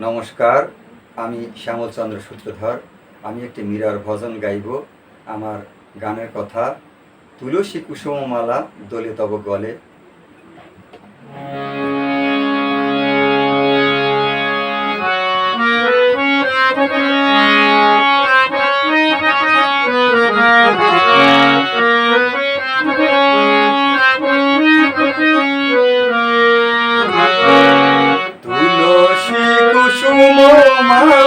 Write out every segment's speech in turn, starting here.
নমস্কার, আমি শ্যামলচন্দ্র সূত্রধর। আমি একটি মীরার ভজন গাইব। আমার গানের কথা, তুলসী কুসুমমালা দলে তব গলে। সুমো মা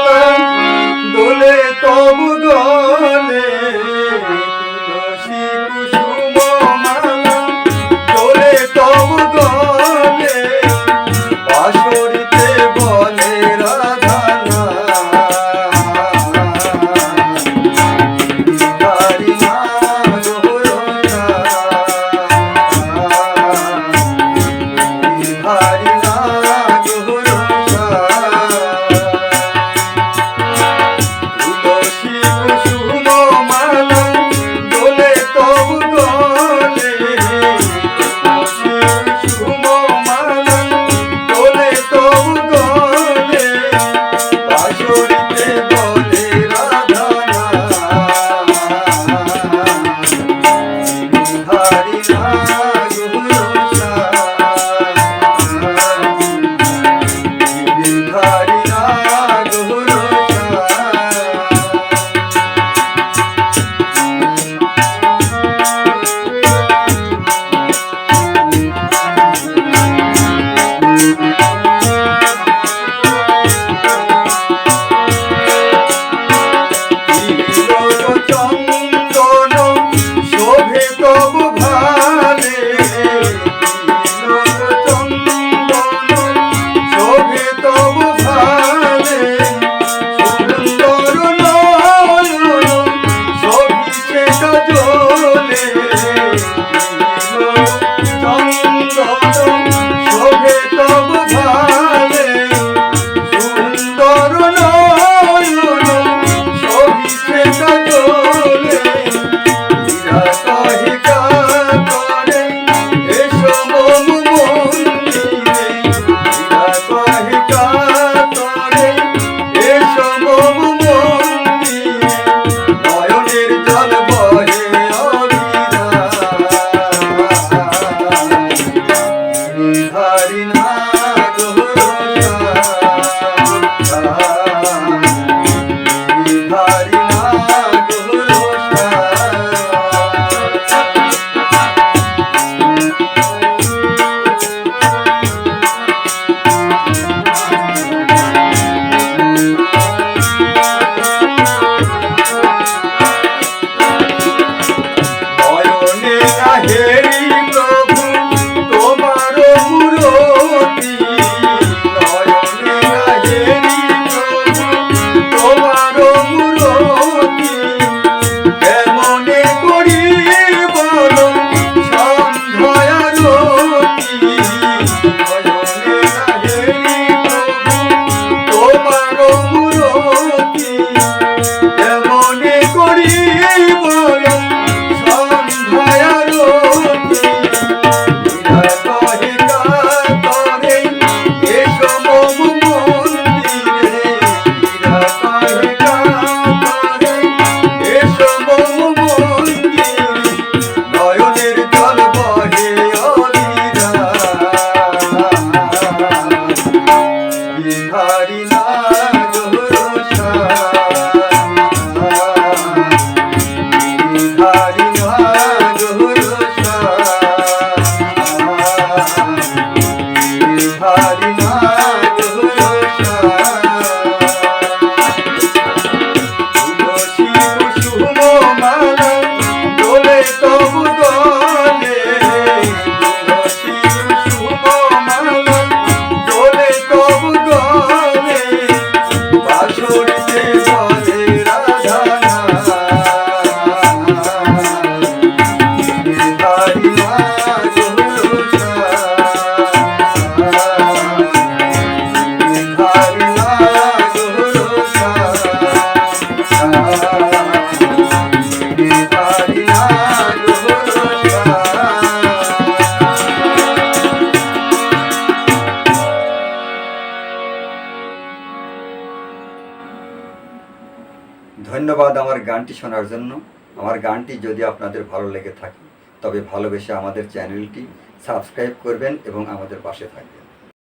ধন্যবাদ আমার গানটি শোনার জন্য। আমার গানটি যদি আপনাদের ভালো লেগে থাকে, তবে ভালোবেসে আমাদের চ্যানেলটি সাবস্ক্রাইব করবেন এবং আমাদের পাশে থাকবেন।